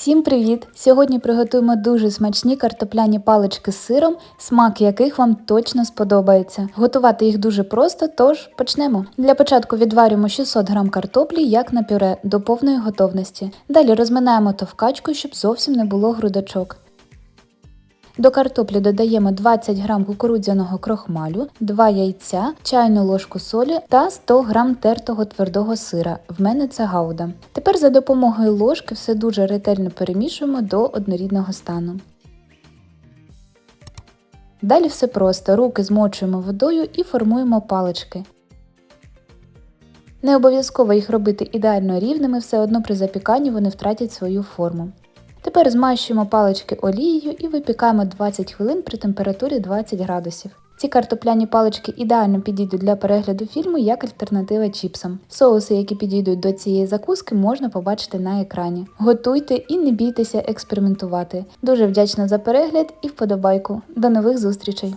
Всім привіт! Сьогодні приготуємо дуже смачні картопляні палички з сиром, смак яких вам точно сподобається. Готувати їх дуже просто, тож почнемо. Для початку відварюємо 600 г картоплі як на пюре до повної готовності. Далі розминаємо товкачку, щоб зовсім не було грудочок. До картоплі додаємо 20 г кукурудзяного крохмалю, 2 яйця, чайну ложку солі та 100 г тертого твердого сира. В мене це гауда. Тепер за допомогою ложки все дуже ретельно перемішуємо до однорідного стану. Далі все просто. Руки змочуємо водою і формуємо палички. Не обов'язково їх робити ідеально рівними, все одно при запіканні вони втратять свою форму. Тепер змащуємо палички олією і випікаємо 20 хвилин при температурі 20 градусів. Ці картопляні палички ідеально підійдуть для перегляду фільму як альтернатива чіпсам. Соуси, які підійдуть до цієї закуски, можна побачити на екрані. Готуйте і не бійтеся експериментувати. Дуже вдячна за перегляд і вподобайку. До нових зустрічей!